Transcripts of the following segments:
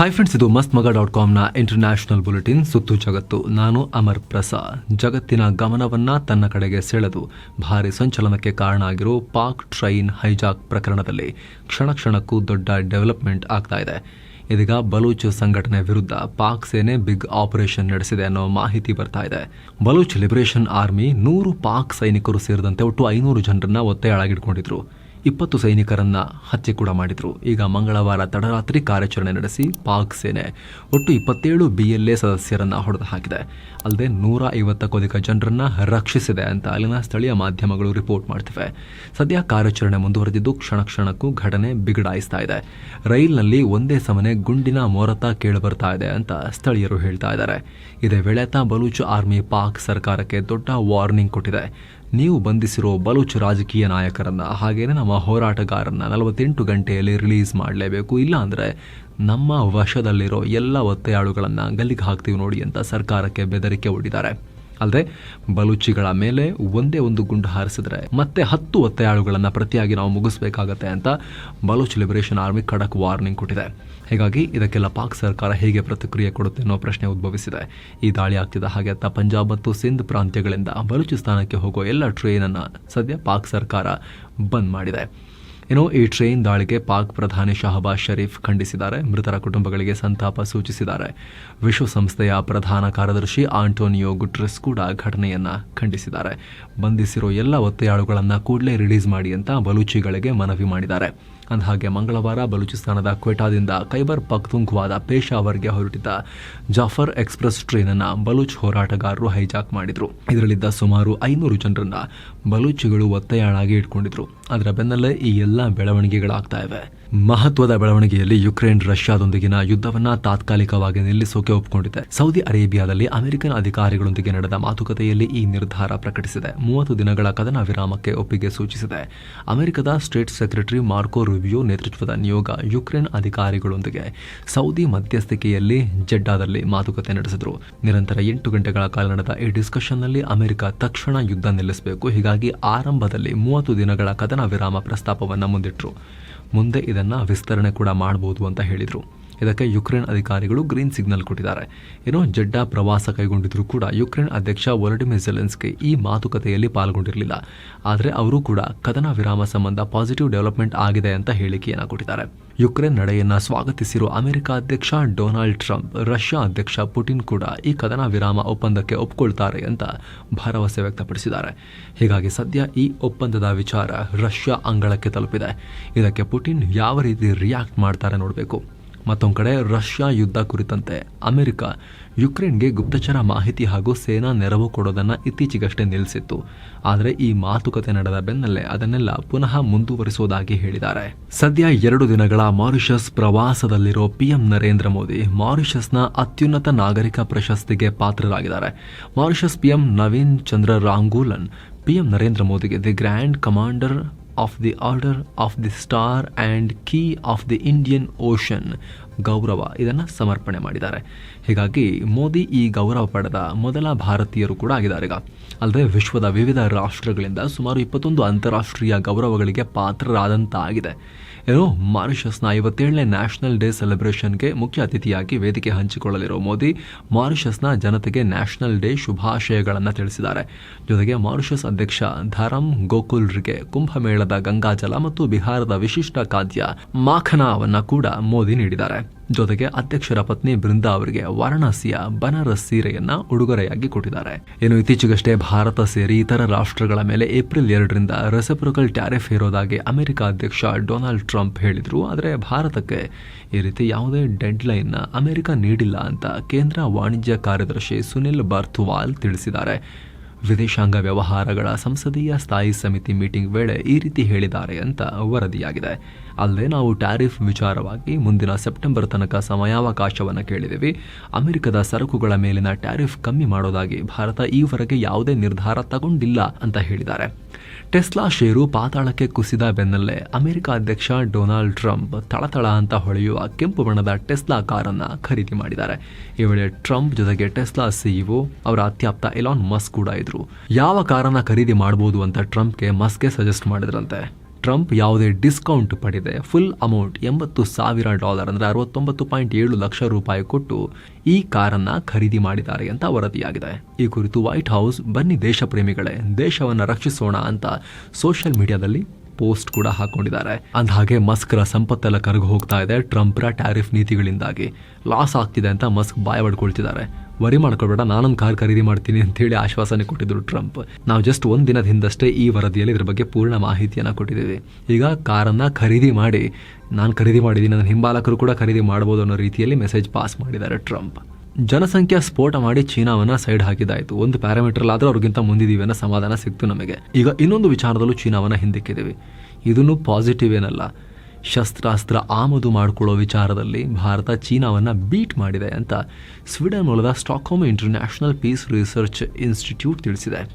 Hi friends ಇದು ಮಸ್ತ್ ಮಗ ಡಾಟ್ ಕಾಮ್ನ ಇಂಟರ್ನ್ಯಾಷನಲ್ ಬುಲೆಟಿನ್ ಸುತ್ತು ಜಗತ್ತು. ನಾನು ಅಮರ್ ಪ್ರಸಾದ್. ಜಗತ್ತಿನ ಗಮನವನ್ನ ತನ್ನ ಕಡೆಗೆ ಸೆಳೆದು ಭಾರಿ ಸಂಚಲನಕ್ಕೆ ಕಾರಣ ಆಗಿರೋ ಪಾಕ್ ಟ್ರೈನ್ ಹೈಜಾಕ್ ಪ್ರಕರಣದಲ್ಲಿ ಕ್ಷಣ ಕ್ಷಣಕ್ಕೂ ದೊಡ್ಡ ಡೆವಲಪ್ಮೆಂಟ್ ಆಗ್ತಾ ಇದೆ. ಇದೀಗ ಬಲೂಚ್ ಸಂಘಟನೆ ವಿರುದ್ಧ ಪಾಕ್ ಸೇನೆ ಬಿಗ್ ಆಪರೇಷನ್ ನಡೆಸಿದೆ ಅನ್ನೋ ಮಾಹಿತಿ ಬರ್ತಾ ಇದೆ. ಬಲೂಚ್ ಲಿಬರೇಷನ್ ಆರ್ಮಿ ನೂರು ಪಾಕ್ ಸೈನಿಕರು ಸೇರಿದಂತೆ ಒಟ್ಟು ಐನೂರು ಜನರನ್ನ ಒತ್ತೆಯಾಳಾಗಿಟ್ಕೊಂಡಿದ್ರು. ಇಪ್ಪತ್ತು ಸೈನಿಕರನ್ನ ಹತ್ಯೆ ಕೂಡ ಮಾಡಿದ್ರು. ಈಗ ಮಂಗಳವಾರ ತಡರಾತ್ರಿ ಕಾರ್ಯಾಚರಣೆ ನಡೆಸಿ ಪಾಕ್ ಸೇನೆ ಒಟ್ಟು ಇಪ್ಪತ್ತೇಳು ಬಿ ಎಲ್ ಎ ಸದಸ್ಯರನ್ನ ಹೊಡೆದು ಹಾಕಿದೆ. ಅಲ್ಲದೆ ನೂರ ಐವತ್ತಕ್ಕೂ ಅಧಿಕ ಜನರನ್ನ ರಕ್ಷಿಸಿದೆ ಅಂತ ಅಲ್ಲಿನ ಸ್ಥಳೀಯ ಮಾಧ್ಯಮಗಳು ರಿಪೋರ್ಟ್ ಮಾಡ್ತಿವೆ. ಸದ್ಯ ಕಾರ್ಯಾಚರಣೆ ಮುಂದುವರೆದಿದ್ದು ಕ್ಷಣ ಕ್ಷಣಕ್ಕೂ ಘಟನೆ ಬಿಗಡಾಯಿಸ್ತಾ ಇದೆ. ರೈಲ್ನಲ್ಲಿ ಒಂದೇ ಸಮನೆ ಗುಂಡಿನ ಮೊರತ ಕೇಳಿಬರ್ತಾ ಇದೆ ಅಂತ ಸ್ಥಳೀಯರು ಹೇಳ್ತಾ ಇದ್ದಾರೆ. ಇದೇ ವೇಳೆ ತಾ ಬಲೂಚ್ ಆರ್ಮಿ ಪಾಕ್ ಸರ್ಕಾರಕ್ಕೆ ದೊಡ್ಡ ವಾರ್ನಿಂಗ್ ಕೊಟ್ಟಿದೆ. ನೀವು ಬಂಧಿಸಿರೋ ಬಲೂಚ್ ರಾಜಕೀಯ ನಾಯಕರನ್ನ ಹಾಗೇನೆ ನಮ್ಮ ಹೋರಾಟಗಾರನ್ನ ನಲವತ್ತೆಂಟು ಗಂಟೆಯಲ್ಲಿ ರಿಲೀಸ್ ಮಾಡಲೇಬೇಕು. ಇಲ್ಲ ಅಂದರೆ ನಮ್ಮ ವಶದಲ್ಲಿರೋ ಎಲ್ಲ ಒತ್ತೆಯಾಳುಗಳನ್ನು ಗಲ್ಲಿಗೆ ಹಾಕ್ತೀವಿ ನೋಡಿ ಅಂತ ಸರ್ಕಾರಕ್ಕೆ ಬೆದರಿಕೆ ಒಡ್ಡಿದ್ದಾರೆ ಅಲ್ಲದೆ ಬಲೂಚಿಗಳ ಮೇಲೆ ಒಂದೇ ಒಂದು ಗುಂಡು ಹಾರಿಸಿದ್ರೆ ಮತ್ತೆ ಹತ್ತು ಒತ್ತೆಯಾಳುಗಳನ್ನ ಪ್ರತಿಯಾಗಿ ನಾವು ಮುಗಿಸಬೇಕಾಗತ್ತೆ ಅಂತ ಬಲೂಚ್ ಲಿಬರೇಷನ್ ಆರ್ಮಿ ಖಡಕ್ ವಾರ್ನಿಂಗ್ ಕೊಟ್ಟಿದೆ. ಹೀಗಾಗಿ ಇದಕ್ಕೆಲ್ಲ ಪಾಕ್ ಸರ್ಕಾರ ಹೇಗೆ ಪ್ರತಿಕ್ರಿಯೆ ಕೊಡುತ್ತೆ ಅನ್ನೋ ಪ್ರಶ್ನೆ ಉದ್ಭವಿಸಿದೆ. ಈ ದಾಳಿ ಆಗ್ತಿದ್ದ ಹಾಗೆ ಅತ್ತ ಪಂಜಾಬ್ ಮತ್ತು ಸಿಂಧ್ ಪ್ರಾಂತ್ಯಗಳಿಂದ ಬಲೂಚಿಸ್ತಾನಕ್ಕೆ ಹೋಗೋ ಎಲ್ಲ ಟ್ರೈನ್ ಅನ್ನ ಸದ್ಯ ಪಾಕ್ ಸರ್ಕಾರ ಬಂದ್ ಮಾಡಿದೆ. ಇನ್ನು ಈ ಟ್ರೈನ್ ದಾಳಿಗೆ ಪಾಕ್ ಪ್ರಧಾನಿ ಶಹಬಾಜ್ ಶರೀಫ್ ಖಂಡಿಸಿದ್ದಾರೆ. ಮೃತರ ಕುಟುಂಬಗಳಿಗೆ ಸಂತಾಪ ಸೂಚಿಸಿದ್ದಾರೆ. ವಿಶ್ವಸಂಸ್ಥೆಯ ಪ್ರಧಾನ ಕಾರ್ಯದರ್ಶಿ ಆಂಟೋನಿಯೋ ಗುಟ್ರೆಸ್ ಕೂಡ ಘಟನೆಯನ್ನ ಖಂಡಿಸಿದ್ದಾರೆ. ಬಂಧಿಸಿರೋ ಎಲ್ಲ ಒತ್ತೆಯಾಳುಗಳನ್ನು ಕೂಡಲೇ ರಿಲೀಸ್ ಮಾಡಿ ಅಂತ ಬಲೂಚಿಗಳಿಗೆ ಮನವಿ ಮಾಡಿದ್ದಾರೆ. ಅಂದಹಾಗೆ ಮಂಗಳವಾರ ಬಲೂಚಿಸ್ತಾನದ ಕ್ವೆಟಾದಿಂದ ಖೈಬರ್ ಪಕ್ತುಂಗ್ವಾದ ಪೇಶಾವರ್ಗೆ ಹೊರಟಿದ್ದ ಜಾಫರ್ ಎಕ್ಸ್ಪ್ರೆಸ್ ಟ್ರೈನ್ ಅನ್ನ ಬಲೂಚ್ ಹೋರಾಟಗಾರರು ಹೈಜಾಕ್ ಮಾಡಿದ್ರು. ಇದರಲ್ಲಿದ್ದ ಸುಮಾರು ಐನೂರು ಜನರನ್ನ ಬಲೂಚಿಗಳು ಒತ್ತೆಯಾಳಾಗಿ ಇಟ್ಕೊಂಡಿದ್ರು. ಅದರ ಬೆನ್ನಲ್ಲೇ ಈ ಎಲ್ಲ ಬೆಳವಣಿಗೆಗಳಾಗ್ತಾ ಇವೆ. ಮಹತ್ವದ ಬೆಳವಣಿಗೆಯಲ್ಲಿ ಯುಕ್ರೇನ್ ರಷ್ಯಾದೊಂದಿಗಿನ ಯುದ್ಧವನ್ನ ತಾತ್ಕಾಲಿಕವಾಗಿ ನಿಲ್ಲಿಸೋಕೆ ಒಪ್ಪಿಕೊಂಡಿದೆ ಸೌದಿ ಅರೇಬಿಯಾದಲ್ಲಿ ಅಮೆರಿಕನ್ ಅಧಿಕಾರಿಗಳೊಂದಿಗೆ ನಡೆದ ಮಾತುಕತೆಯಲ್ಲಿ ಈ ನಿರ್ಧಾರ ಪ್ರಕಟಿಸಿದೆ. ಮೂವತ್ತು ದಿನಗಳ ಕದನ ವಿರಾಮಕ್ಕೆ ಒಪ್ಪಿಗೆ ಸೂಚಿಸಿದೆ. ಅಮೆರಿಕದ ಸ್ಟೇಟ್ ಸೆಕ್ರೆಟರಿ ಮಾರ್ಕೋ ರುಬಿಯೋ ನೇತೃತ್ವದ ನಿಯೋಗ ಯುಕ್ರೇನ್ ಅಧಿಕಾರಿಗಳೊಂದಿಗೆ ಸೌದಿ ಮಧ್ಯಸ್ಥಿಕೆಯಲ್ಲಿ ಜೆಡ್ಡಾದಲ್ಲಿ ಮಾತುಕತೆ ನಡೆಸಿದರು. ನಿರಂತರ ಎಂಟು ಗಂಟೆಗಳ ಕಾಲ ನಡೆದ ಈ ಡಿಸ್ಕಷನ್ನಲ್ಲಿ ಅಮೆರಿಕ ತಕ್ಷಣ ಯುದ್ಧ ನಿಲ್ಲಿಸಬೇಕು. ಹೀಗಾಗಿ ಆರಂಭದಲ್ಲಿ ಮೂವತ್ತು ದಿನಗಳ ಕದನ ವಿರಾಮ ಪ್ರಸ್ತಾಪವನ್ನು ಮುಂದಿಟ್ರು. ಮುಂದೆ ಇದನ್ನ ವಿಸ್ತರಣೆ ಕೂಡ ಮಾಡ್ಬೋದು ಅಂತ ಹೇಳಿದರು. ಇದಕ್ಕೆ ಯುಕ್ರೇನ್ ಅಧಿಕಾರಿಗಳು ಗ್ರೀನ್ ಸಿಗ್ನಲ್ ಕೊಟ್ಟಿದ್ದಾರೆ. ಏನೋ ಜಡ್ಡ ಪ್ರವಾಸ ಕೈಗೊಂಡಿದ್ರು ಕೂಡ ಯುಕ್ರೇನ್ ಅಧ್ಯಕ್ಷ ವೊಲಡಿಮಿರ್ ಜೆಲೆನ್ಸ್ಕಿ ಈ ಮಾತುಕತೆಯಲ್ಲಿ ಪಾಲ್ಗೊಂಡಿರಲಿಲ್ಲ. ಆದರೆ ಅವರು ಕೂಡ ಕದನ ವಿರಾಮ ಸಂಬಂಧ ಪಾಸಿಟಿವ್ ಡೆವಲಪ್ಮೆಂಟ್ ಆಗಿದೆ ಅಂತ ಹೇಳಿಕೆಯನ್ನು ಕೊಟ್ಟಿದ್ದಾರೆ. ಯುಕ್ರೇನ್ ನಡೆಯನ್ನು ಸ್ವಾಗತಿಸಿರುವ ಅಮೆರಿಕ ಅಧ್ಯಕ್ಷ ಡೊನಾಲ್ಡ್ ಟ್ರಂಪ್, ರಷ್ಯಾ ಅಧ್ಯಕ್ಷ ಪುಟಿನ್ ಕೂಡ ಈ ಕದನ ವಿರಾಮ ಒಪ್ಪಂದಕ್ಕೆ ಒಪ್ಪಿಕೊಳ್ತಾರೆ ಅಂತ ಭರವಸೆ ವ್ಯಕ್ತಪಡಿಸಿದ್ದಾರೆ. ಹೀಗಾಗಿ ಸದ್ಯ ಈ ಒಪ್ಪಂದದ ವಿಚಾರ ರಷ್ಯಾ ಅಂಗಳಕ್ಕೆ ತಲುಪಿದೆ. ಇದಕ್ಕೆ ಪುಟಿನ್ ಯಾವ ರೀತಿ ರಿಯಾಕ್ಟ್ ಮಾಡ್ತಾರೆ ನೋಡಬೇಕು. ಮತ್ತೊಂದು ಕಡೆ ರಷ್ಯಾ ಯುದ್ಧ ಕುರಿತಂತೆ ಅಮೆರಿಕ ಯುಕ್ರೇನ್ಗೆ ಗುಪ್ತಚರ ಮಾಹಿತಿ ಹಾಗೂ ಸೇನಾ ನೆರವು ಕೊಡೋದನ್ನು ಇತ್ತೀಚೆಗಷ್ಟೇ ನಿಲ್ಲಿಸಿತ್ತು. ಆದರೆ ಈ ಮಾತುಕತೆ ನಡೆದ ಬೆನ್ನಲ್ಲೇ ಅದನ್ನೆಲ್ಲ ಪುನಃ ಮುಂದುವರಿಸುವುದಾಗಿ ಹೇಳಿದ್ದಾರೆ. ಸದ್ಯ ಎರಡು ದಿನಗಳ ಮಾರಿಷಸ್ ಪ್ರವಾಸದಲ್ಲಿರೋ ಪಿಎಂ ನರೇಂದ್ರ ಮೋದಿ ಮಾರಿಷಸ್ನ ಅತ್ಯುನ್ನತ ನಾಗರಿಕ ಪ್ರಶಸ್ತಿಗೆ ಪಾತ್ರರಾಗಿದ್ದಾರೆ. Mauritius PM Navin Chandra Ramgoolam, PM Narendra ಮೋದಿಗೆ the grand commander of the order of the star and key of the Indian ocean ಗೌರವ ಇದನ್ನು ಸಮರ್ಪಣೆ ಮಾಡಿದ್ದಾರೆ. ಹೀಗಾಗಿ ಮೋದಿ ಈ ಗೌರವ ಪಡೆದ ಮೊದಲ ಭಾರತೀಯರು ಕೂಡ ಆಗಿದ್ದಾರೆ ಈಗ. ಅಲ್ಲದೆ ವಿಶ್ವದ ವಿವಿಧ ರಾಷ್ಟ್ರಗಳಿಂದ ಸುಮಾರು ಇಪ್ಪತ್ತೊಂದು ಅಂತಾರಾಷ್ಟ್ರೀಯ ಗೌರವಗಳಿಗೆ ಪಾತ್ರರಾದಂತಾಗಿದೆ. ಏನೋ ಮಾರಿಷಸ್ನ ಐವತ್ತೇಳನೇ ನ್ಯಾಷನಲ್ ಡೇ ಸೆಲೆಬ್ರೇಷನ್ಗೆ ಮುಖ್ಯ ಅತಿಥಿಯಾಗಿ ವೇದಿಕೆ ಹಂಚಿಕೊಳ್ಳಲಿರೋ ಮೋದಿ, ಮಾರಿಷಸ್ನ ಜನತೆಗೆ ನ್ಯಾಷನಲ್ ಡೇ ಶುಭಾಶಯಗಳನ್ನು ತಿಳಿಸಿದ್ದಾರೆ. ಜೊತೆಗೆ ಮಾರಿಷಸ್ ಅಧ್ಯಕ್ಷ ಧರಮ್ ಗೋಕುಲ್ರಿಗೆ ಕುಂಭಮೇಳದ ಗಂಗಾಜಲ ಮತ್ತು ಬಿಹಾರದ ವಿಶಿಷ್ಟ ಖಾದ್ಯ ಮಾಖನಾವನ್ನು ಕೂಡ ಮೋದಿ ನೀಡಿದ್ದಾರೆ. ಜೊತೆಗೆ ಅಧ್ಯಕ್ಷರ ಪತ್ನಿ ಬೃಂದಾ ಅವರಿಗೆ ವಾರಣಾಸಿಯ ಬನಾರಸ್ ಸೀರೆಯನ್ನ ಉಡುಗೊರೆಯಾಗಿ ಕೊಟ್ಟಿದ್ದಾರೆ. ಇನ್ನು ಇತ್ತೀಚೆಗಷ್ಟೇ ಭಾರತ ಸೇರಿ ಇತರ ರಾಷ್ಟ್ರಗಳ ಮೇಲೆ ಏಪ್ರಿಲ್ ಎರಡರಿಂದ ರೆಸಿಪ್ರೋಕಲ್ ಟ್ಯಾರಿಫ್ ಇರೋದಾಗಿ ಅಮೆರಿಕ ಅಧ್ಯಕ್ಷ ಡೊನಾಲ್ಡ್ ಟ್ರಂಪ್ ಹೇಳಿದ್ರು. ಆದರೆ ಭಾರತಕ್ಕೆ ಈ ರೀತಿ ಯಾವುದೇ ಡೆಡ್ ಲೈನ್ ಅಮೆರಿಕ ನೀಡಿಲ್ಲ ಅಂತ ಕೇಂದ್ರ ವಾಣಿಜ್ಯ ಕಾರ್ಯದರ್ಶಿ ಸುನಿಲ್ ಬರ್ಥುವಾಲ್ ತಿಳಿಸಿದ್ದಾರೆ. ವಿದೇಶಾಂಗ ವ್ಯವಹಾರಗಳ ಸಂಸದೀಯ ಸ್ಥಾಯಿ ಸಮಿತಿ ಮೀಟಿಂಗ್ ವೇಳೆ ಈ ರೀತಿ ಹೇಳಿದ್ದಾರೆ ಅಂತ ವರದಿಯಾಗಿದೆ. ಅಲ್ಲದೆ ನಾವು ಟ್ಯಾರಿಫ್ ವಿಚಾರವಾಗಿ ಮುಂದಿನ ಸೆಪ್ಟೆಂಬರ್ ತನಕ ಸಮಯಾವಕಾಶವನ್ನು ಕೇಳಿದ್ದೀವಿ ಅಮೆರಿಕದ ಸರಕುಗಳ ಮೇಲಿನ ಟ್ಯಾರಿಫ್ ಕಮ್ಮಿ ಮಾಡೋದಾಗಿ ಭಾರತ ಈವರೆಗೆ ಯಾವುದೇ ನಿರ್ಧಾರ ತಗೊಂಡಿಲ್ಲ ಅಂತ ಹೇಳಿದ್ದಾರೆ. ಟೆಸ್ಲಾ ಷೇರು ಪಾತಾಳಕ್ಕೆ ಕುಸಿದ ಬೆನ್ನಲ್ಲೇ ಅಮೆರಿಕ ಅಧ್ಯಕ್ಷ ಡೊನಾಲ್ಡ್ ಟ್ರಂಪ್ ತಳತಳ ಅಂತ ಹೊಳೆಯುವ ಕೆಂಪು ಬಣ್ಣದ ಟೆಸ್ಲಾ ಕಾರನ್ನು ಖರೀದಿ ಮಾಡಿದ್ದಾರೆ. ಈ ವೇಳೆ ಟ್ರಂಪ್ ಜೊತೆಗೆ ಟೆಸ್ಲಾ ಸಿಇಒ ಅವರ ಅತ್ಯಾಪ್ತ ಎಲಾನ್ ಮಸ್ಕ್ ಕೂಡ ಇದ್ರು. ಯಾವ ಕಾರನ್ನು ಖರೀದಿ ಮಾಡಬಹುದು ಅಂತ ಟ್ರಂಪ್ಗೆ ಮಸ್ಕ್ಗೆ ಸಜೆಸ್ಟ್ ಮಾಡಿದ್ರಂತೆ. ಟ್ರಂಪ್ ಯಾವುದೇ ಡಿಸ್ಕೌಂಟ್ ಪಡೆದೆ. ಫುಲ್ ಅಮೌಂಟ್ ಎಂಬತ್ತು ಸಾವಿರ ಡಾಲರ್ ಅಂದರೆ ಅರವತ್ತೊಂಬತ್ತು ಪಾಯಿಂಟ್ ಏಳು ಲಕ್ಷ ರೂಪಾಯಿ ಕೊಟ್ಟು ಈ ಕಾರನ್ನ ಖರೀದಿ ಮಾಡಿದ್ದಾರೆ ಅಂತ ವರದಿಯಾಗಿದೆ. ಈ ಕುರಿತು ವೈಟ್ ಹೌಸ್, ಬನ್ನಿ ದೇಶ ಪ್ರೇಮಿಗಳೇ, ದೇಶವನ್ನು ರಕ್ಷಿಸೋಣ ಅಂತ ಸೋಷಿಯಲ್ ಮೀಡಿಯಾದಲ್ಲಿ ಪೋಸ್ಟ್ ಕೂಡ ಹಾಕೊಂಡಿದ್ದಾರೆ. ಅಂದಹಾಗೆ ಮಸ್ಕ್ರ ಸಂಪತ್ತೆಲ್ಲ ಕರಗು ಹೋಗ್ತಾ ಇದೆ ಟ್ರಂಪ್ರ ಟ್ಯಾರಿಫ್ ನೀತಿಗಳಿಂದಾಗಿ. ಲಾಸ್ ಆಗ್ತಿದೆ ಅಂತ ಮಸ್ಕ್ ಬಾಯ ಪಡ್ಕೊಳ್ತಿದ್ದಾರೆ ವರಿ ಮಾಡ್ಕೊಬೇಡ, ನಾನೊಂದು ಕಾರ್ ಖರೀದಿ ಮಾಡ್ತೀನಿ ಅಂತೇಳಿ ಆಶ್ವಾಸನೆ ಕೊಟ್ಟಿದ್ರು ಟ್ರಂಪ್. ನಾವು ಜಸ್ಟ್ ಒಂದು ದಿನದ ಹಿಂದಷ್ಟೇ ಈ ವರದಿಯಲ್ಲಿ ಇದ್ರ ಬಗ್ಗೆ ಪೂರ್ಣ ಮಾಹಿತಿಯನ್ನು ಕೊಟ್ಟಿದ್ದೀವಿ. ಈಗ ಕಾರನ್ನು ಖರೀದಿ ಮಾಡಿ, ನಾನು ಖರೀದಿ ಮಾಡಿದ್ದೀನಿ ನನ್ನ ಹಿಂಬಾಲಕರು ಕೂಡ ಖರೀದಿ ಮಾಡ್ಬೋದು ಅನ್ನೋ ರೀತಿಯಲ್ಲಿ ಮೆಸೇಜ್ ಪಾಸ್ ಮಾಡಿದ್ದಾರೆ ಟ್ರಂಪ್. ಜನಸಂಖ್ಯಾ ಸ್ಫೋಟ ಮಾಡಿ ಚೀನಾವನ್ನ ಸೈಡ್ ಹಾಕಿದಾಯಿತು ಒಂದು ಪ್ಯಾರಾಮೀಟರ್ ಆದ್ರೆ ಅವ್ರಿಗಿಂತ ಮುಂದಿದ್ದೀವಿ ಅನ್ನೋ ಸಮಾಧಾನ ಸಿಕ್ತು ನಮಗೆ. ಈಗ ಇನ್ನೊಂದು ವಿಚಾರದಲ್ಲೂ ಚೀನಾವನ್ನ ಹಿಂದಿಕ್ಕಿದ್ದೀವಿ ಇದನ್ನು ಪಾಸಿಟಿವ್ ಏನಲ್ಲ. ಶಸ್ತ್ರಾಸ್ತ್ರ ಆಮದು ಮಾಡಿಕೊಳ್ಳೋ ವಿಚಾರದಲ್ಲಿ ಭಾರತ ಚೀನಾವನ್ನು ಬೀಟ್ ಮಾಡಿದೆ ಅಂತ ಸ್ವೀಡನ್ ಮೂಲದ Stockholm international peace research institute ತಿಳಿಸಿದೆ.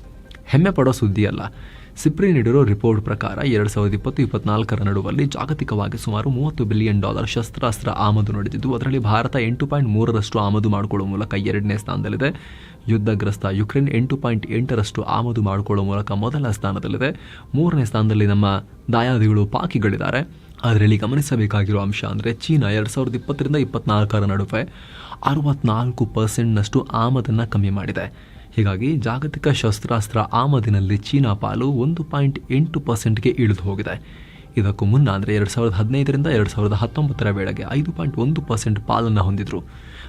ಹೆಮ್ಮೆ ಪಡೋ ಸುದ್ದಿಯಲ್ಲ. ಸಿಪ್ರಿ ನೀಡಿರೋ ರಿಪೋರ್ಟ್ ಪ್ರಕಾರ ಎರಡು ಸಾವಿರದ ಇಪ್ಪತ್ತು ಇಪ್ಪತ್ನಾಲ್ಕರ ನಡುವಲ್ಲಿ ಜಾಗತಿಕವಾಗಿ ಸುಮಾರು ಮೂವತ್ತು ಬಿಲಿಯನ್ ಡಾಲರ್ ಶಸ್ತ್ರಾಸ್ತ್ರ ಆಮದು ನಡೆದಿದ್ದು, ಅದರಲ್ಲಿ ಭಾರತ ಎಂಟು ಪಾಯಿಂಟ್ ಮೂರರಷ್ಟು ಆಮದು ಮಾಡಿಕೊಳ್ಳುವ ಮೂಲಕ ಎರಡನೇ ಸ್ಥಾನದಲ್ಲಿದೆ. ಯುದ್ಧಗ್ರಸ್ತ ಯುಕ್ರೇನ್ ಎಂಟು ಪಾಯಿಂಟ್ ಎಂಟರಷ್ಟು ಆಮದು ಮಾಡಿಕೊಳ್ಳುವ ಮೂಲಕ ಮೊದಲ ಸ್ಥಾನದಲ್ಲಿದೆ. ಮೂರನೇ ಸ್ಥಾನದಲ್ಲಿ ನಮ್ಮ ದಾಯಾದಿಗಳು ಪಾಕಿಗಳಿದ್ದಾರೆ. ಅದರಲ್ಲಿ ಗಮನಿಸಬೇಕಾಗಿರೋ ಅಂಶ ಅಂದರೆ ಚೀನಾ ಎರಡು ಸಾವಿರದ ಇಪ್ಪತ್ತರಿಂದ ಇಪ್ಪತ್ನಾಲ್ಕರ ನಡುವೆ ಅರವತ್ನಾಲ್ಕು ಪರ್ಸೆಂಟ್ನಷ್ಟು ಆಮದನ್ನು ಕಮ್ಮಿ ಮಾಡಿದೆ. ಹೀಗಾಗಿ ಜಾಗತಿಕ ಶಸ್ತ್ರಾಸ್ತ್ರ ಆಮದಿನಲ್ಲಿ ಚೀನಾ ಪಾಲು ಒಂದು ಪಾಯಿಂಟ್ ಎಂಟು ಪರ್ಸೆಂಟ್ಗೆ ಇಳಿದು ಹೋಗಿದೆ. ಇದಕ್ಕೂ ಮುನ್ನ ಅಂದರೆ ಎರಡು ಸಾವಿರದ ಹದಿನೈದರಿಂದ ಎರಡು ಸಾವಿರದ ಹತ್ತೊಂಬತ್ತರ ವೇಳೆಗೆ ಐದು ಪಾಯಿಂಟ್ ಒಂದು ಪರ್ಸೆಂಟ್ ಪಾಲನ್ನು ಹೊಂದಿದ್ರು.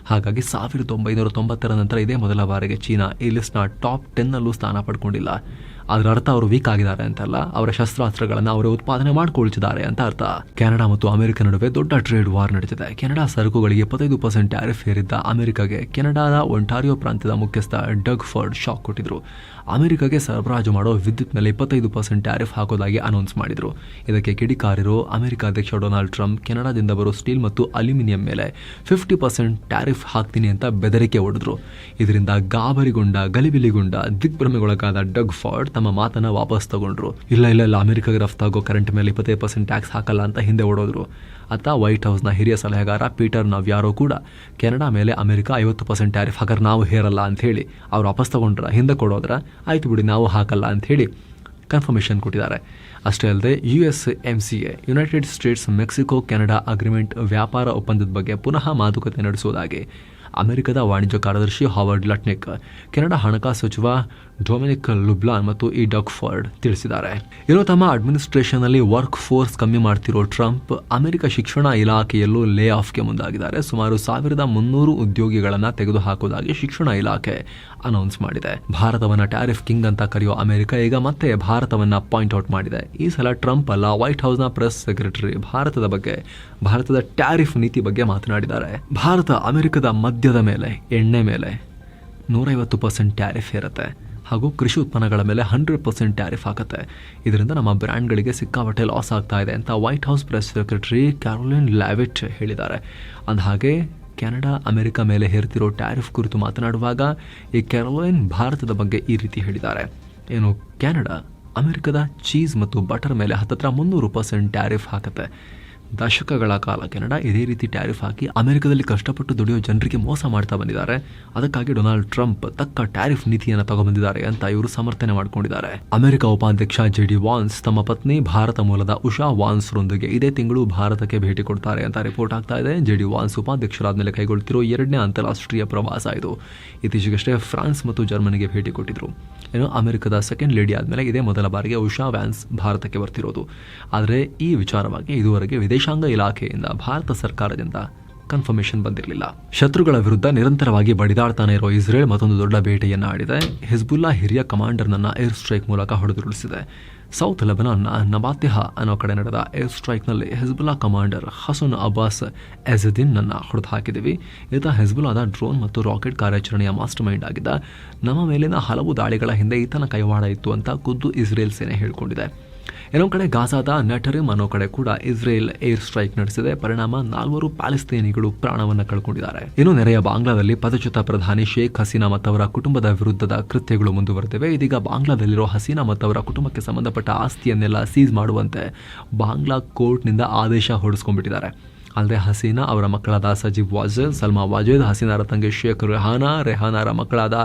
ಹಾಗಾಗಿ ಸಾವಿರದ ಒಂಬೈನೂರ ತೊಂಬತ್ತರ ನಂತರ ಇದೇ ಮೊದಲ ಬಾರಿಗೆ ಚೀನಾ ಈ ಲಿಸ್ಟ್ನ ಟಾಪ್ ಟೆನ್ನಲ್ಲೂ ಸ್ಥಾನ ಪಡ್ಕೊಂಡಿಲ್ಲ. ಅದರ ಅರ್ಥ ಅವರು ವೀಕ್ ಆಗಿದ್ದಾರೆ ಅಂತಲ್ಲ. ಅವರ ಶಸ್ತ್ರಾಸ್ತ್ರಗಳನ್ನು ಅವರು ಉತ್ಪಾದನೆ ಮಾಡಿಕೊಳ್ತಿದ್ದಾರೆ ಅಂತ ಅರ್ಥ. ಕೆನಡಾ ಮತ್ತು ಅಮೆರಿಕ ನಡುವೆ ದೊಡ್ಡ ಟ್ರೇಡ್ ವಾರ್ ನಡೆದಿದೆ ಕೆನಡಾ ಸರಕುಗಳಿಗೆ ಇಪ್ಪತ್ತೈದು ಪರ್ಸೆಂಟ್ ಟ್ಯಾರಿಫ್ ಹೇರಿದ್ದ ಅಮೆರಿಕಗೆ ಕೆನಡಾದ ಒಂಟಾರಿಯೋ ಪ್ರಾಂತ್ಯದ ಮುಖ್ಯಸ್ಥ ಡಗ್ ಫರ್ಡ್ ಶಾಕ್ ಕೊಟ್ಟಿದ್ರು. ಅಮೆರಿಕಗೆ ಸರಬರಾಜು ಮಾಡೋ ವಿದ್ಯುತ್ ಮೇಲೆ ಇಪ್ಪತ್ತೈದು ಪರ್ಸೆಂಟ್ ಟ್ಯಾರಿಫ್ ಹಾಕೋದಾಗಿ ಅನೌನ್ಸ್ ಮಾಡಿದ್ರು. ಇದಕ್ಕೆ ಕಿಡಿಕಾರಿರೋ ಅಮೆರಿಕ ಅಧ್ಯಕ್ಷ ಡೊನಾಲ್ಡ್ ಟ್ರಂಪ್ ಕೆನಡಾದಿಂದ ಬರೋ ಸ್ಟೀಲ್ ಮತ್ತು ಅಲ್ಯೂಮಿನಿಯಂ ಮೇಲೆ ಫಿಫ್ಟಿ ಪರ್ಸೆಂಟ್ ಟ್ಯಾರಿಫ್ ಹಾಕ್ತೀನಿ ಅಂತ ಬೆದರಿಕೆ ಹೊಡೆದ್ರು. ಇದರಿಂದ ಗಾಬರಿಗೊಂಡ, ಗಲಿಬಿಲಿಗೊಂಡ ದಿಗ್ಭ್ರಮೆಗೊಳಗಾದ ಡಗ್ ಫಾರ್ಡ್ ತಮ್ಮ ಮಾತನ್ನ ವಾಪಸ್ ತಗೊಂಡ್ರು. ಇಲ್ಲ ಇಲ್ಲ ಇಲ್ಲ, ಅಮೆರಿಕಾಗೆ ರಫ್ತಾಗೋ ಕರೆಂಟ್ ಮೇಲೆ ಇಪ್ಪತ್ತೈದು ಪರ್ಸೆಂಟ್ ಟ್ಯಾಕ್ಸ್ ಹಾಕಲ್ಲ ಅಂತ ಹಿಂದೆ ಓಡೋದ್ರು. ಅತ್ತ ವೈಟ್ ಹೌಸ್ನ ಹಿರಿಯ ಸಲಹೆಗಾರ ಪೀಟರ್ ನವ್ಯಾರೋ ಕೂಡ ಕೆನಡಾ ಮೇಲೆ ಅಮೆರಿಕ ಐವತ್ತು ಪರ್ಸೆಂಟ್ ಟ್ಯಾರಿಫ್ ಹಾಕರ್ ನಾವು ಹೇರಲ್ಲ ಅಂತ ಹೇಳಿ ಅವ್ರು ವಾಪಸ್ ತಗೊಂಡ್ರ. ಹಿಂದೆ ಕೊಡೋದ್ರ, ಆಯ್ತು ಬಿಡಿ, ನಾವು ಹಾಕಲ್ಲ ಅಂತ ಹೇಳಿ ಕನ್ಫರ್ಮೇಷನ್ ಕೊಟ್ಟಿದ್ದಾರೆ. ಅಷ್ಟೇ ಅಲ್ಲದೆ U S M C A United States Mexico Canada agreement ವ್ಯಾಪಾರ ಒಪ್ಪಂದದ ಬಗ್ಗೆ ಪುನಃ ಮಾತುಕತೆ ನಡೆಸುವುದಾಗಿ ಅಮೆರಿಕದ ವಾಣಿಜ್ಯ ಕಾರ್ಯದರ್ಶಿ ಹಾವರ್ಡ್ ಲಟ್ನಿಕ್ ಕೆನಡಾ ಹಣಕಾಸು ಸಚಿವ ಡೊಮಿನಿಕ್ ಲುಬ್ಲಾನ್ ಮತ್ತು ಈ ಡಕ್ ಫರ್ಡ್ ತಿಳಿಸಿದ್ದಾರೆ. ಇನ್ನು ತಮ್ಮ ಅಡ್ಮಿನಿಸ್ಟ್ರೇಷನ್ ಅಲ್ಲಿ ವರ್ಕ್ ಫೋರ್ಸ್ ಕಮ್ಮಿ ಮಾಡ್ತಿರೋ ಟ್ರಂಪ್ ಅಮೆರಿಕ ಶಿಕ್ಷಣ ಇಲಾಖೆಯಲ್ಲೂ ಲೇ ಆಫ್ಗೆ ಮುಂದಾಗಿದ್ದಾರೆ. ಸುಮಾರು ಸಾವಿರದ ಮುನ್ನೂರು ಉದ್ಯೋಗಿಗಳನ್ನ ತೆಗೆದುಹಾಕುವುದಾಗಿ ಶಿಕ್ಷಣ ಇಲಾಖೆ ಅನೌನ್ಸ್ ಮಾಡಿದೆ. ಭಾರತವನ್ನ ಟ್ಯಾರಿಫ್ ಕಿಂಗ್ ಅಂತ ಕರೆಯೋ ಅಮೆರಿಕ ಈಗ ಮತ್ತೆ ಭಾರತವನ್ನ ಪಾಯಿಂಟ್ ಔಟ್ ಮಾಡಿದೆ. ಈ ಸಲ ಟ್ರಂಪ್ ಅಲ್ಲ ವೈಟ್ ಹೌಸ್ನ ಪ್ರೆಸ್ ಸೆಕ್ರೆಟರಿ ಭಾರತದ ಬಗ್ಗೆ, ಭಾರತದ ಟ್ಯಾರಿಫ್ ನೀತಿ ಬಗ್ಗೆ ಮಾತನಾಡಿದ್ದಾರೆ. ಭಾರತ ಅಮೆರಿಕದ ಮದ್ಯದ ಮೇಲೆ, ಎಣ್ಣೆ ಮೇಲೆ ನೂರೈವತ್ತು ಪರ್ಸೆಂಟ್ ಟ್ಯಾರಿಫ್ ಇರುತ್ತೆ ಹಾಗೂ ಕೃಷಿ ಉತ್ಪನ್ನಗಳ ಮೇಲೆ ಹಂಡ್ರೆಡ್ ಪರ್ಸೆಂಟ್ ಟ್ಯಾರಿಫ್ ಆಗುತ್ತೆ ಇದರಿಂದ ನಮ್ಮ ಬ್ರ್ಯಾಂಡ್ಗಳಿಗೆ ಸಿಕ್ಕಾಪಟ್ಟೆ ಲಾಸ್ ಆಗ್ತಾ ಇದೆ ಅಂತ White House press secretary Caroline Leavitt ಹೇಳಿದ್ದಾರೆ. ಅಂದಹಾಗೆ, ಕೆನಡಾ, ಅಮೆರಿಕ ಮೇಲೆ ಹೇರ್ತಿರೋ ಟ್ಯಾರಿಫ್ ಕುರಿತು ಮಾತನಾಡುವಾಗ ಈ ಕ್ಯಾರೋಲಿನ್ ಭಾರತದ ಬಗ್ಗೆ ಈ ರೀತಿ ಹೇಳಿದ್ದಾರೆ. ಏನು, ಕೆನಡಾ, ಅಮೆರಿಕದ ಚೀಸ್ ಮತ್ತು ಬಟರ್ ಮೇಲೆ ಹತ್ತತ್ರ ಮುನ್ನೂರು ಪರ್ಸೆಂಟ್ ಟ್ಯಾರಿಫ್ ಹಾಕುತ್ತೆ. ದಶಕಗಳ ಕಾಲ ಕೆನಡಾ ಇದೇ ರೀತಿ ಟ್ಯಾರಿಫ್ ಹಾಕಿ ಅಮೆರಿಕದಲ್ಲಿ ಕಷ್ಟಪಟ್ಟು ದುಡಿಯೋ ಜನರಿಗೆ ಮೋಸ ಮಾಡ್ತಾ ಬಂದಿದ್ದಾರೆ. ಅದಕ್ಕಾಗಿ ಡೊನಾಲ್ಡ್ ಟ್ರಂಪ್ ತಕ್ಕ ಟ್ಯಾರಿಫ್ ನೀತಿಯನ್ನು ತಗೊಂಡಿದ್ದಾರೆ ಅಂತ ಇವರು ಸಮರ್ಥನೆ ಮಾಡಿಕೊಂಡಿದ್ದಾರೆ. ಅಮೆರಿಕ ಉಪಾಧ್ಯಕ್ಷ ಜೆ ಡಿ ವಾನ್ಸ್ ತಮ್ಮ ಪತ್ನಿ ಭಾರತ ಮೂಲದ ಉಷಾ ವಾನ್ಸ್ರೊಂದಿಗೆ ಇದೇ ತಿಂಗಳು ಭಾರತಕ್ಕೆ ಭೇಟಿ ಕೊಡ್ತಾರೆ ಅಂತ ರಿಪೋರ್ಟ್ ಆಗ್ತಾ ಇದೆ. ಜೆ ಡಿ ವಾನ್ಸ್ ಉಪಾಧ್ಯಕ್ಷರಾದ ಮೇಲೆ ಕೈಗೊಳ್ತಿರೋ ಎರಡನೇ ಅಂತಾರಾಷ್ಟ್ರೀಯ ಪ್ರವಾಸ ಇದು. ಇತ್ತೀಚೆಗಷ್ಟೇ ಫ್ರಾನ್ಸ್ ಮತ್ತು ಜರ್ಮನಿಗೆ ಭೇಟಿ ಕೊಟ್ಟಿದ್ರು. ಏನು, ಅಮೆರಿಕದ ಸೆಕೆಂಡ್ ಲೇಡಿ ಆದಮೇಲೆ ಇದೇ ಮೊದಲ ಬಾರಿಗೆ ಉಷಾ ವ್ಯಾನ್ಸ್ ಭಾರತಕ್ಕೆ ಬರ್ತಿರೋದು. ಆದರೆ ಈ ವಿಚಾರವಾಗಿ ಇದುವರೆಗೆ ವಿದೇಶಾಂಗ ಇಲಾಖೆಯಿಂದ ಭಾರತ ಸರ್ಕಾರದಿಂದ ಕನ್ಫರ್ಮೇಷನ್ ಬಂದಿರಲಿಲ್ಲ. ಶತ್ರುಗಳ ವಿರುದ್ಧ ನಿರಂತರವಾಗಿ ಬಡಿದಾಡ್ತಾನೆ ಇರುವ ಇಸ್ರೇಲ್ ಮತ್ತೊಂದು ದೊಡ್ಡ ಬೇಟೆಯನ್ನು ಆಡಿದೆ. ಹಿಜ್ಬುಲ್ಲಾ ಹಿರಿಯ ಕಮಾಂಡರ್ನನ್ನು ಏರ್ ಸ್ಟ್ರೈಕ್ ಮೂಲಕ ಹೊಡೆದುರುಳಿಸಿದೆ. ಸೌತ್ ಲೆಬನಾನ್ನ ನಬಾತಿಹ ಅನ್ನೋ ಕಡೆ ನಡೆದ ಏರ್ ಸ್ಟ್ರೈಕ್ನಲ್ಲಿ ಹೆಜ್ಬುಲ್ಲಾ ಕಮಾಂಡರ್ ಹಸನ್ ಅಬ್ಬಾಸ್ ಎಜದಿನ್ನ ಹೊಡೆದು ಹಾಕಿದ್ದೀವಿ ಈತ ಹೆಜ್ಬುಲ್ಲಾದ ಡ್ರೋನ್ ಮತ್ತು ರಾಕೆಟ್ ಕಾರ್ಯಾಚರಣೆಯ ಮಾಸ್ಟರ್ ಮೈಂಡ್ ಆಗಿದ್ದ. ನಮ್ಮ ಮೇಲಿನ ಹಲವು ದಾಳಿಗಳ ಹಿಂದೆ ಈತನ ಕೈವಾಡ ಇತ್ತು ಅಂತ ಖುದ್ದು ಇಸ್ರೇಲ್ ಸೇನೆ ಹೇಳಿಕೊಂಡಿದೆ. ಇನ್ನೊಂದು ಕಡೆ ಗಾಜಾದ ನೆಟರಿಮ್ ಅನ್ನೋ ಕಡೆ ಕೂಡ ಇಸ್ರೇಲ್ ಏರ್ ಸ್ಟ್ರೈಕ್ ನಡೆಸಿದೆ. ಪರಿಣಾಮ ನಾಲ್ವರು ಪ್ಯಾಲೆಸ್ತೇನಿಗಳು ಪ್ರಾಣವನ್ನ ಕಳ್ಕೊಂಡಿದ್ದಾರೆ. ಇನ್ನು ನೆರೆಯ ಬಾಂಗ್ಲಾದಲ್ಲಿ ಪದಚ್ಯುತ ಪ್ರಧಾನಿ ಶೇಖ್ ಹಸೀನಾ ಮತ್ತವರ ಕುಟುಂಬದ ವಿರುದ್ಧದ ಕೃತ್ಯಗಳು ಮುಂದುವರೆದಿವೆ. ಇದೀಗ ಬಾಂಗ್ಲಾದಲ್ಲಿರೋ ಹಸೀನಾ ಮತ್ತವರ ಕುಟುಂಬಕ್ಕೆ ಸಂಬಂಧಪಟ್ಟ ಆಸ್ತಿಯನ್ನೆಲ್ಲ ಸೀಸ್ ಮಾಡುವಂತೆ ಬಾಂಗ್ಲಾ ಕೋರ್ಟ್ನಿಂದ ಆದೇಶ ಹೊರಡಿಸ್ಕೊಂಡ್ಬಿಟ್ಟಿದ್ದಾರೆ. ಅಲ್ಲದೆ ಹಸೀನಾ ಅವರ ಮಕ್ಕಳಾದ ಸಜೀಬ್ ವಾಜೇದ್ ಸಲ್ಮಾ ವಾಜೇದ್, ಹಸೀನಾರ ತಂಗಿ ಶೇಖ್ ರೆಹಾನಾ, ರೆಹಾನಾರ ಮಕ್ಕಳಾದ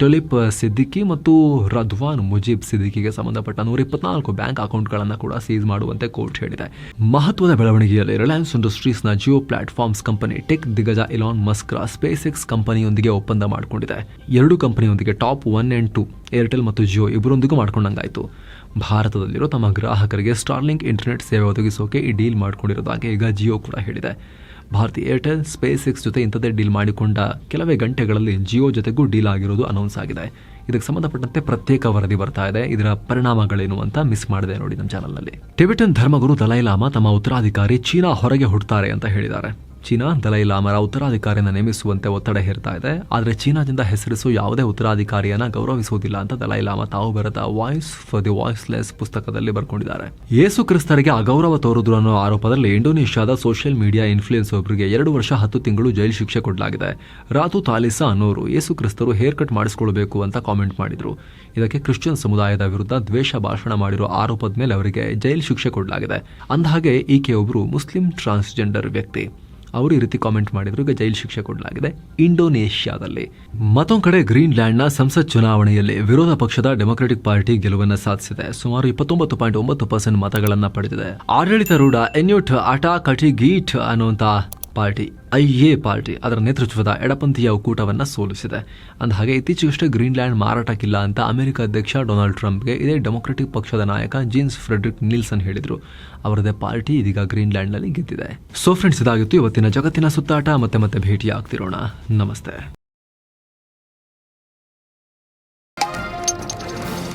ಟೊಲಿಪ್ ಸಿದ್ದಿಕಿ ಮತ್ತು ರದ್ವಾನ್ ಮುಜೀಬ್ ಸಿದ್ದಿಕಿಗೆ ಸಂಬಂಧಪಟ್ಟ ನೂರ ಇಪ್ಪತ್ನಾಲ್ಕು ಬ್ಯಾಂಕ್ ಅಕೌಂಟ್ಗಳನ್ನು ಕೂಡ ಸೀಸ್ ಮಾಡುವಂತೆ ಕೋರ್ಟ್ ಹೇಳಿದೆ. ಮಹತ್ವದ ಬೆಳವಣಿಗೆಯಲ್ಲಿ ರಿಲಯನ್ಸ್ ಇಂಡಸ್ಟ್ರೀಸ್ನ ಜಿಯೋ ಪ್ಲಾಟ್ಫಾರ್ಮ್ಸ್ ಕಂಪನಿ ಟೆಕ್ ದಿಗ್ಗಜ ಇಲಾನ್ ಮಸ್ಕ್ರ ಸ್ಪೇಸ್ ಎಕ್ಸ್ ಕಂಪನಿಯೊಂದಿಗೆ ಒಪ್ಪಂದ ಮಾಡಿಕೊಂಡಿದೆ. ಎರಡು ಕಂಪನಿಯೊಂದಿಗೆ top one and two Airtel ಮತ್ತು ಜಿಯೋ ಇಬ್ಬರೊಂದಿಗೂ ಮಾಡ್ಕೊಂಡಂಗಾಯಿತು. ಭಾರತದಲ್ಲಿರೋ ತಮ್ಮ ಗ್ರಾಹಕರಿಗೆ ಸ್ಟಾರ್ಲಿಂಕ್ ಇಂಟರ್ನೆಟ್ ಸೇವೆ ಒದಗಿಸೋಕೆ ಈ ಡೀಲ್ ಮಾಡಿಕೊಂಡಿರೋದಾಗಿ ಈಗ ಜಿಯೋ ಕೂಡ ಹೇಳಿದೆ. ಭಾರತೀಯ ಏರ್ಟೆಲ್ ಸ್ಪೇಸ್ ಎಕ್ಸ್ ಜೊತೆ ಇಂಥದ್ದೇ ಡೀಲ್ ಮಾಡಿಕೊಂಡ ಕೆಲವೇ ಗಂಟೆಗಳಲ್ಲಿ ಜಿಯೋ ಜೊತೆಗೂ ಡೀಲ್ ಆಗಿರೋದು ಅನೌನ್ಸ್ ಆಗಿದೆ. ಇದಕ್ಕೆ ಸಂಬಂಧಪಟ್ಟಂತೆ ಪ್ರತ್ಯೇಕ ವರದಿ ಬರ್ತಾ ಇದೆ. ಇದರ ಪರಿಣಾಮಗಳೇನು ಅಂತ ಮಿಸ್ ಮಾಡಿದೆ ನೋಡಿ ನಮ್ಮ ಚಾನಲ್ನಲ್ಲಿ ಟಿಬೆಟನ್ ಧರ್ಮಗುರು ದಲೈಲಾಮ ತಮ್ಮ ಉತ್ತರಾಧಿಕಾರಿ ಚೀನಾ ಹೊರಗೆ ಹುಡ್ತಾರೆ ಅಂತ ಹೇಳಿದ್ದಾರೆ. ಚೀನಾ ದಲೈಲಾಮರ ಉತ್ತರಾಧಿಕಾರಿಯನ್ನು ನೇಮಿಸುವಂತೆ ಒತ್ತಡ ಹೇರ್ತಾ ಇದೆ. ಆದರೆ ಚೀನಾದಿಂದ ಹೆಸರಿಸುವ ಯಾವುದೇ ಉತ್ತರಾಧಿಕಾರಿಯನ್ನ ಗೌರವಿಸುವುದಿಲ್ಲ ಅಂತ ದಲೈಲಾಮ ತಾವು ಬರೆದ ವಾಯ್ಸ್ ಫಾರ್ ದಿ ವಾಯ್ಸ್ಲೆಸ್ ಪುಸ್ತಕದಲ್ಲಿ ಬರ್ಕೊಂಡಿದ್ದಾರೆ. ಯೇಸು ಕ್ರಿಸ್ತರಿಗೆ ಅಗೌರವ ತೋರುದ್ರು ಅನ್ನೋ ಆರೋಪದಲ್ಲಿ ಇಂಡೋನೇಷ್ಯಾದ ಸೋಷಿಯಲ್ ಮೀಡಿಯಾ ಇನ್ಫ್ಲೂಯೆನ್ಸ್ ಒಬ್ಬರಿಗೆ ಎರಡು ವರ್ಷ ಹತ್ತು ತಿಂಗಳು ಜೈಲು ಶಿಕ್ಷೆ ಕೊಡಲಾಗಿದೆ. ರಾತು ತಾಲಿಸಾ ಅನ್ನೋರು ಯೇಸು ಕ್ರಿಸ್ತರು ಹೇರ್ ಕಟ್ ಮಾಡಿಸಿಕೊಳ್ಬೇಕು ಅಂತ ಕಾಮೆಂಟ್ ಮಾಡಿದ್ರು. ಇದಕ್ಕೆ ಕ್ರಿಶ್ಚಿಯನ್ ಸಮುದಾಯದ ವಿರುದ್ಧ ದ್ವೇಷ ಭಾಷಣ ಮಾಡಿರೋ ಆರೋಪದ ಮೇಲೆ ಅವರಿಗೆ ಜೈಲು ಶಿಕ್ಷೆ ಕೊಡಲಾಗಿದೆ. ಅಂದಹಾಗೆ ಈಕೆ ಒಬ್ಬರು ಮುಸ್ಲಿಂ ಟ್ರಾನ್ಸ್ಜೆಂಡರ್ ವ್ಯಕ್ತಿ. ಅವರು ಈ ರೀತಿ ಕಾಮೆಂಟ್ ಮಾಡಿದ್ರು. ಈಗ ಜೈಲು ಶಿಕ್ಷೆ ಕೊಡಲಾಗಿದೆ. ಇಂಡೋನೇಷ್ಯಾದಲ್ಲಿ ಮತ್ತೊಂದು ಕಡೆ ಗ್ರೀನ್ಲ್ಯಾಂಡ್ನ ಸಂಸತ್ ಚುನಾವಣೆಯಲ್ಲಿ ವಿರೋಧ ಪಕ್ಷದ ಡೆಮೊಕ್ರೆಟಿಕ್ ಪಾರ್ಟಿ ಗೆಲುವನ್ನು ಸಾಧಿಸಿದೆ. ಸುಮಾರು ಇಪ್ಪತ್ತೊಂಬತ್ತು ಪಾಯಿಂಟ್ ಒಂಬತ್ತು ಪರ್ಸೆಂಟ್ ಮತಗಳನ್ನು ಪಡೆದಿದೆ. ಆಡಳಿತಾರೂಢ ಎನ್ಯೂಟ್ ಅಟಾ ಕಟಿ ಗೀಟ್ ಅನ್ನುವಂಥ ಪಾರ್ಟಿ ಐ ಎ ಪಾರ್ಟಿ, ಅದರ ನೇತೃತ್ವದ ಎಡಪಂಥೀಯ ಒಕ್ಕೂಟವನ್ನು ಸೋಲಿಸಿದೆ. ಅಂದ ಹಾಗೆ ಇತ್ತೀಚೆಗಷ್ಟೇ ಗ್ರೀನ್ಲ್ಯಾಂಡ್ ಮಾರಾಟಕ್ಕಿಲ್ಲ ಅಂತ ಅಮೆರಿಕ ಅಧ್ಯಕ್ಷ ಡೊನಾಲ್ಡ್ ಟ್ರಂಪ್ಗೆ ಇದೇ ಡೆಮೊಕ್ರೆಟಿಕ್ ಪಕ್ಷದ ನಾಯಕ ಜೀನ್ಸ್ ಫ್ರೆಡ್ರಿಕ್ ನಿಲ್ಸನ್ ಹೇಳಿದರು. ಅವರದೇ ಪಾರ್ಟಿ ಇದೀಗ ಗ್ರೀನ್ಲ್ಯಾಂಡ್ನಲ್ಲಿ ಗೆದ್ದಿದೆ. ಸೊ ಫ್ರೆಂಡ್ಸ್, ಇದಾಗಿತ್ತು ಇವತ್ತಿನ ಜಗತ್ತಿನ ಸುತ್ತಾಟ. ಮತ್ತೆ ಮತ್ತೆ ಭೇಟಿಯಾಗ್ತಿರೋಣ. ನಮಸ್ತೆ.